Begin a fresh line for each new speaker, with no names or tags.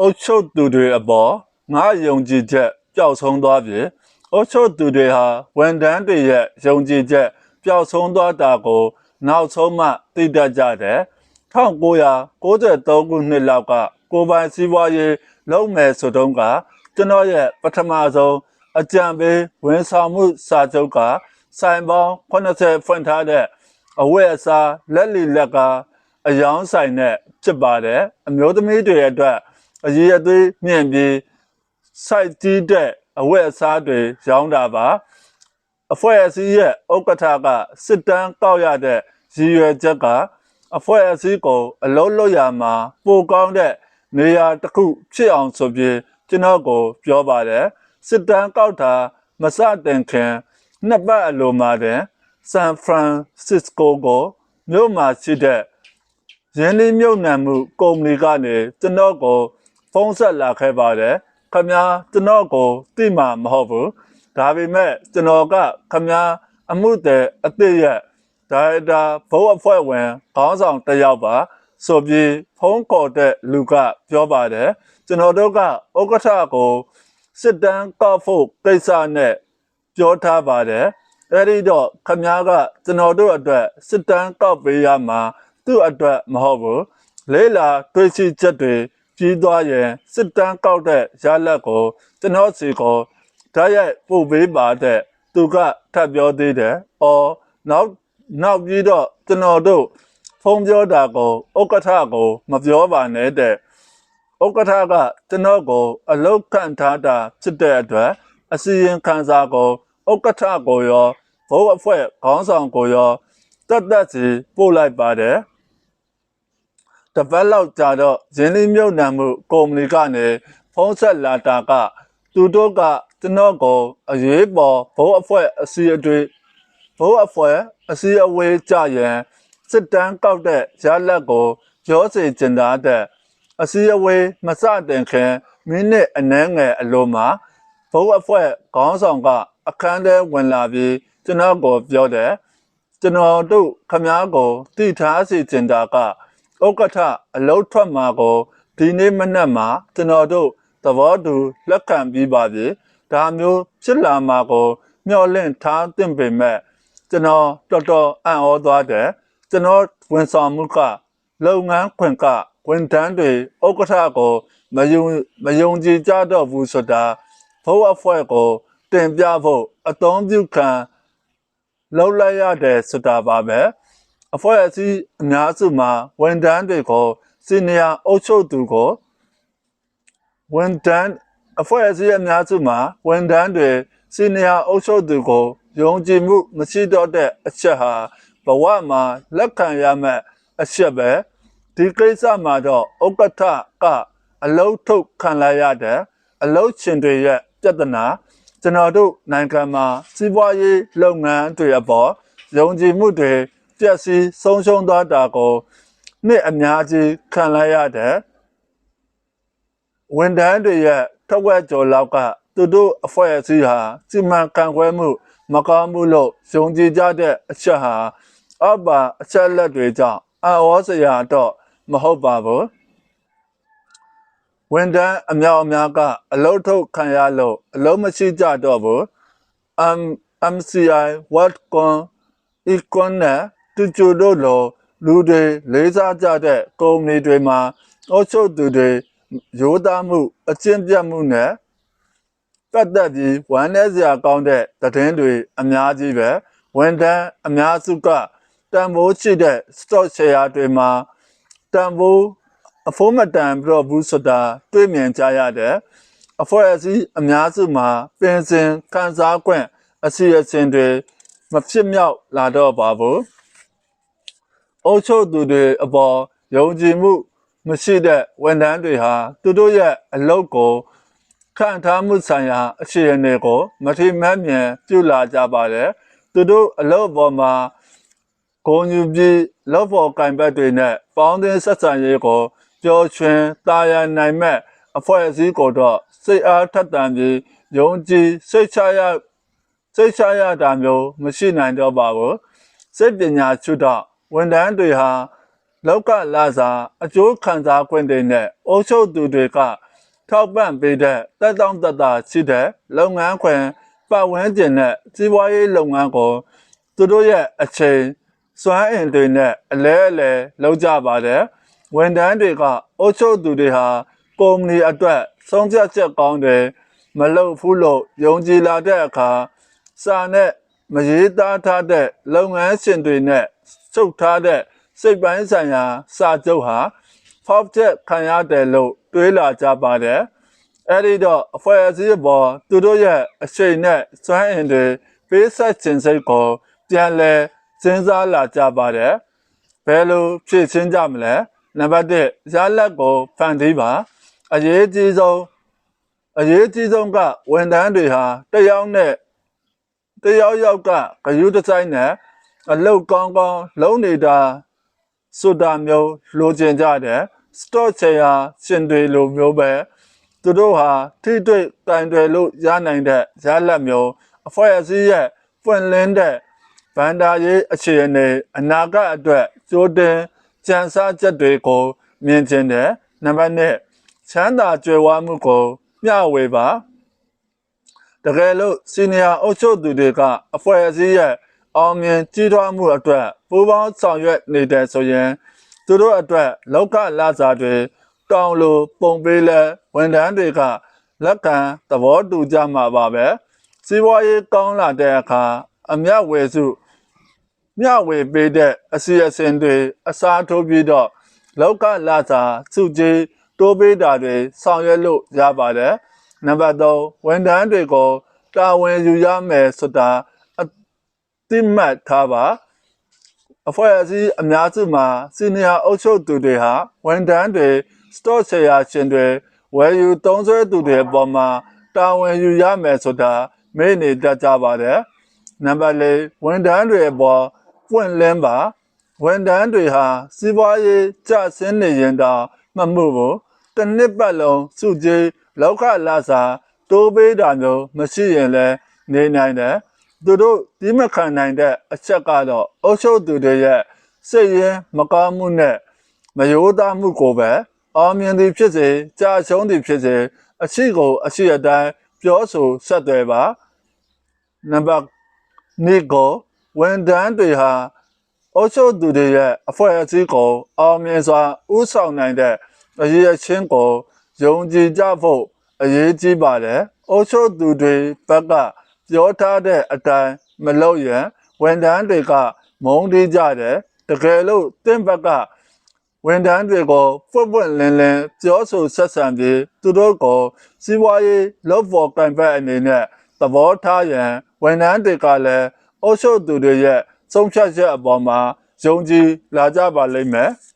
အုပ်ချုပ်သူတွေအပေါ်ငါယုံကြည်ချက်ပျောက်ဆုံးသွားပြီအုပ်ချုပ်သူတွေဟာဝန်ထမ်းတွေရဲ့ယုံကြည်ချက်ပျောက်ဆုံးသွားတာကို နောက်ဆုံးမှသိတတ်ကြတယ်1993ခုနှစ်လောက်ကကိုယ်ပိုင်စီးပွားရေးလုပ်မယ်ဆိုတော့ကကျွန်တော်ရဲ့ပထမဆုံးအကြံပေးဝန်ဆောင်မှုစာချုပ်ကဆိုင်ပေါင်း80ဖွင့်ထားတဲ့အဝတ်အစားလက်လီလက်ကားအယောင်ဆိုင်နဲ့ဖြစ်ပါတယ်အမျိုးသမီးတွေအတွက် အရေးအသွေးမြင့်ပြီး site တီးတဲ့အဝတ်အစားတွေရောင်းတာပါအဖွဲ့အစည်းရဲ့ဥက္ကဋ္ဌကစစ်တမ်းကောက်ရတဲ့ရည်ရွယ်ချက်ကအဖွဲ့အစည်းကိုအလုံးလို့ရမှာပိုကောင်းတဲ့နေရာတစ်ခုဖြစ်အောင်ဆိုပြီးကျွန်တော်ကိုပြောပါတယ်စစ်တမ်းကောက်တာမစတင်ခင်နှစ်ပတ်အလိုမှာတင်ဆန်ဖရန်စစ္စကိုကိုမြို့မှာရှိတဲ့ရင်းနှီးမြုပ်နှံမှုကုမ္ပဏီကနေကျွန်တော်ကို ဖုန်းဆက်လာခဲ့ပါတယ်ခမများကျွန်တော်ကိုသိမှာမဟုတ်ဘူးဒါပေမဲ့ကျွန်တော်ကခမများအမှုတဲ့အစ်စ်ရဲ့ဒါရိုက်တာဘုတ်အဖွဲ့ဝင်ခေါင်းဆောင်တစ်ယောက်ပါဆိုပြီးဖုန်းခေါ်တဲ့လူကပြောပါတယ်ကျွန်တော်တို့ကဥက္ကဋ္ဌကိုစစ်တမ်းကောက်ဖို့ကိစ္စနဲ့ပြောထားပါတယ်အဲ့ဒီတော့ခမများကကျွန်တော်တို့အတွက်စစ်တမ်းကောက်ပေးရမှာသူ့အတွက်မဟုတ်ဘူးလေးလာတွေးရှိချက်တွေ ကြီးသွားရင်စစ်တမ်းကောက်တဲ့ရလက်ကိုကျွန်တော်စီကိုဓာတ်ရိုက်ပို့ပေးပါတဲ့သူကထပ်ပြောသေးတယ်။အော်နောက်နောက်ပြီးတော့ကျွန်တော်တို့ဖုန်းပြောတာကိုဥက္ကဋ္ဌကိုမပြောပါနဲ့တဲ့ဥက္ကဋ္ဌကကျွန်တော်ကို အလုတ်ခန့်ထားတာဖြစ်တဲ့အတွက်အစီရင်ခံစာကိုဥက္ကဋ္ဌကိုရောဘုတ်အဖွဲ့ခေါင်းဆောင်ကိုရောတက်တက်စီပို့လိုက်ပါတယ်။ တစ်ပတ်လောက်ကြာတော့ရင်းနှီးမြုပ်နှံမှုကုမ္ပဏီကနေဖုန်းဆက်လာတာက သူတို့ကကျွန်တော်ကိုအရေးပေါ်ဘုတ်အဖွဲ့အစည်းအတွေ့ဘုတ်အဖွဲ့အစည်းအဝေးကြရင်စစ်တမ်းကောက်တဲ့ရလက်ကိုရောစေကျင်တာတဲ့အစည်းအဝေးမစတင်ခင်မိနစ်အနည်းငယ်အလိုမှာဘုတ်အဖွဲ့ခေါင်းဆောင်က အခန်းထဲဝင်လာပြီးကျွန်တော်ကိုပြောတယ်ကျွန်တော်တို့ခမားကိုတည်ထားစီကျင်တာက ဥက္ကဋ္ဌအလုံးထွက်မှာကိုဒီနေ့မနက်မှာကျွန်တော်တို့သဘောတူလက်ခံပြီးပါပြီဒါမျိုးဖြစ်လာမှာကိုမျှော်လင့်ထားသင့်ပေမဲ့ကျွန်တော်တော်တော်အံ့ဩသွားတယ်ကျွန်တော်ဝန်ဆောင်မှုကလုပ်ငန်းခွင်ကဝန်ထမ်းတွေဥက္ကဋ္ဌကိုမယုံမယုံကြည်ကြတော့ဘူးဆိုတာဘုတ်အဖွဲ့ကိုတင်ပြဖို့အသုံးပြုခံလောက်လိုက်ရတယ်ဆိုတာပါပဲ အဖွဲ့အစည်းအများစုမှာဝန်ထမ်းတွေကိုစီနီယာအုပ်ချုပ်သူကိုဝန်ထမ်းအဖွဲ့အစည်းအများစုမှာဝန်ထမ်းတွေစီနီယာအုပ်ချုပ်သူကိုယုံကြည်မှုမရှိတော့တဲ့အချက်ဟာဘဝမှာလက်ခံရမယ့်အချက်ပဲဒီကိစ္စမှာတော့ဥက္ကဋ္ဌကအလုတ်ထုတ်ခံလိုက်ရတဲ့အလုတ်ရှင်တွေရဲ့ပြဿနာကျွန်တော်တို့နိုင်ငံမှာစီးပွားရေးလုပ်ငန်းတွေအပေါ်ယုံကြည်မှုတွေပျ က်စီးဆုံးရှုံးသွားတာကိုနှစ်အများကြီးခံလိုက်ရတဲ့ဝန်ထမ်းတွေရဲ့ထက်ဝက်ကျော်လောက်ကသူတို့အဖွဲ့အစည်းဟာစီမံခန့်ခွဲမှု မကောင်းမှုလို့ယုံကြည်ကြတဲ့အချက်ဟာအဘအချက်လက်တွေကြောင့်အံ့ဩစရာတော့မဟုတ်ပါဘူးဝန်တန်းအမြောက်အများကအလုတ်ထုတ်ခံရလို့အလုံးမရှိကြတော့ဘူး M MCI Worldcon Econ နဲ့ တူတူတို့လိုလူတွေလေးစားကြတဲ့ကုမ္ပဏီတွေမှာအုပ်ချုပ်သူတွေရိုးသားမှု အကျင့်ပြတ်မှုနဲ့ပတ်သက်ပြီးဝမ်းနည်းစရာကောင်းတဲ့သတင်းတွေအများကြီးပဲဝန်တန်းအများစုကတန်ဖိုးရှိတဲ့ stock share တွေမှာတန်ဖိုးအဖိုးမတန်ပြီးတော့ဘူးဆိုတာတွေ့မြင်ကြရတယ်အဖွဲ့အစည်းအများစုမှာပင်စင်ကန်စား권အစီအစဉ်တွေမဖြစ်မြောက်လာတော့ပါဘူး အုပ်ချုပ်သူတွေအပေါ်ယုံကြည်မှု မရှိတဲ့ဝန်ထမ်းတွေဟာသူတို့ရဲ့အလုပ်ကိုခံထားမှုဆိုင်ရာအခြေအနေကို မထိမတ်မြင်ပြုလာကြပါတယ်သူတို့အလုပ်ပေါ်မှာဂုံယူပြီးလောက်ဖို့ကင်ဘက်တွေနဲ့ပေါင်းသင်းဆက်ဆံရေးကိုပျော်ရွှင်တာယာနိုင်မဲ့အဖွဲ့အစည်းကိုတော့စိတ်အားထက်သန်ပြီးယုံကြည်စိတ်ချရစိတ်ချရတာမျိုးမရှိနိုင်တော့ပါဘူးစိတ်ပညာချွတ်တော့ ဝန်ထမ်းတွေဟာလောက်ကလာစာအကျိုးခံစား권တွေနဲ့အုပ်ချုပ်သူတွေကထောက်ပံ့ပေးတဲ့တက်တောင့်တက်တာရှိတဲ့လုပ်ငန်းခွင်ပတ်ဝန်းကျင်နဲ့စီးပွားရေးလုပ်ငန်းကိုသူတို့ရဲ့အချိန်စွမ်းအင်တွေနဲ့အလဲအလဲလုပ်ကြပါတယ်ဝန်ထမ်းတွေကအုပ်ချုပ်သူတွေဟာကုမ္ပဏီအတွက်ဆုံးဖြတ်ချက်ကောင်းတယ်မလုပ်ဘူးလို့ယုံကြည်လာတဲ့အခါစာနဲ့မရေးသားထားတဲ့လုပ်ငန်းရှင်တွေနဲ့ ချုပ်ထားတဲ့စိတ်ပိုင်းဆိုင်ရာစာချုပ်ဟာဖောက်ချက်ခံရတယ်လို့တွေးလာကြပါတယ်။အဲဒီတော့အဖွဲ့အစည်းပေါ်သူတို့ရဲ့အချိန်နဲ့စွမ်းအင်တွေပေးဆက်ခြင်းစိတ်ကိုပြန်လဲစဉ်းစားလာကြပါတယ်။ဘယ်လိုဖြည့်ချင်းကြမလဲ။နံပါတ်1ရလက်ကိုဖန်တီးပါ။အရေးကြီးဆုံးအရေးကြီးဆုံးကဝန်ထမ်းတွေဟာတယောက်နဲ့တယောက်ယောက်ကဂရုတစိုက်နဲ့ အလုတ်ကောင်းကောင်းလုံးနေတာဆိုတာမျိုးလိုချင်ကြတယ်စတော့ချေယာရှင်တွေလိုမျိုးပဲသူတို့ဟာထိတွေ့တိုင်တယ်လို့ရနိုင်တဲ့ရလက်မျိုးအဖွဲ့အစည်းရဲ့ပွင့်လင်းတဲ့ဗန္ဒာရေးအခြေအနေအနာဂတ်အတွက်ကြိုးတင်ကြံစားချက်တွေကိုမြင်ကျင်တယ်နံပါတ်1ချမ်းသာကြွယ်ဝမှုကိုမျှဝေပါတကယ်လို့စီနီယာအုပ်ချုပ်သူတွေကအဖွဲ့အစည်းရဲ့ အောင်မြင်ကြီးထွားမှုအတွက်ပူးပေါင်းဆောင်ရွက်နေတဲ့ဆိုရင်သူတို့အတွက်လောကလာစာတွေတောင်းလို့ပုံပေးလဲဝန်ထမ်းတွေကလက်ခံသဘောတူကြမှာပါပဲစီးပွားရေးကောင်းလာတဲ့အခါအမျက်ဝယ်စုမျှဝေပေးတဲ့အစီအစဉ်တွေအစားထိုးပြီးတော့လောကလာစာစုကြည်တိုးပေးတာတွေဆောင်ရွက်လို့ရပါတယ်နံပါတ်3ဝန်ထမ်းတွေကိုတာဝန်ယူရမယ်ဆိုတာအ တိမတ်ထားပါအဖွဲ့အစည်းအများစုမှာစီနီယာအုပ်ချုပ်သူတွေဟာဝန်ထမ်းတွေစတော့ဆရာရှင်တွေဝယ်ယူသုံးစွဲသူတွေအပေါ်မှာတာဝန်ယူရမယ်ဆိုတာမေ့နေတတ်ကြပါတယ်နံပါတ်4ဝန်ထမ်းတွေအပေါ်ပွင့်လင်းပါဝန်ထမ်းတွေဟာစီးပွားရေးကျဆင်းနေရင်တော့မမှုဘူးတစ်နှစ်ပတ်လုံးစုကြည်လောက်ခလာစာတိုးပေးတာမျိုးမရှိရင်လည်းနေနိုင်တယ် သူတို့ဒီမခံနိုင်တဲ့အချက်ကတော့အုပ်ချုပ်သူတွေရဲ့စိတ်ရင်းမကောင်းမှုနဲ့မယောသားမှုကိုပဲအောင်မြင်သည်ဖြစ်စေကြာရှုံးသည်ဖြစ်စေအရှိကိုအရှိအတိုင်းပြောဆိုဆက်သွယ်ပါနံပါတ်2ကိုဝန်ထမ်းတွေဟာအုပ်ချုပ်သူတွေရဲ့အဖွဲ့အစည်းကိုအောင်မြင်စွာဥဆောင်နိုင်တဲ့အရေးအချင်းကိုယုံကြည်ကြဖို့အရေးကြီးပါတယ်။အုပ်ချုပ်သူတွေဘက်က ပြောထားတဲ့အတိုင်းမလုပ်ရင်ဝန်ထမ်းတွေကမုန်းတီးကြတယ်။တကယ်လို့တင့်ဘက်ကဝန်ထမ်းတွေကိုဖွင့်ဖွင့်လင်းလင်းပြောဆိုဆက်ဆံပြီးသူတို့ကိုစီးပွားရေးလုပ်ဖို့ကံပတ်အနေနဲ့သဘောထားရန်ဝန်ထမ်းတွေကလည်းအုပ်ချုပ်သူတွေရဲ့ဆုံးဖြတ်ချက်အပေါ်မှာယုံကြည်လာကြပါလိမ့်မယ်။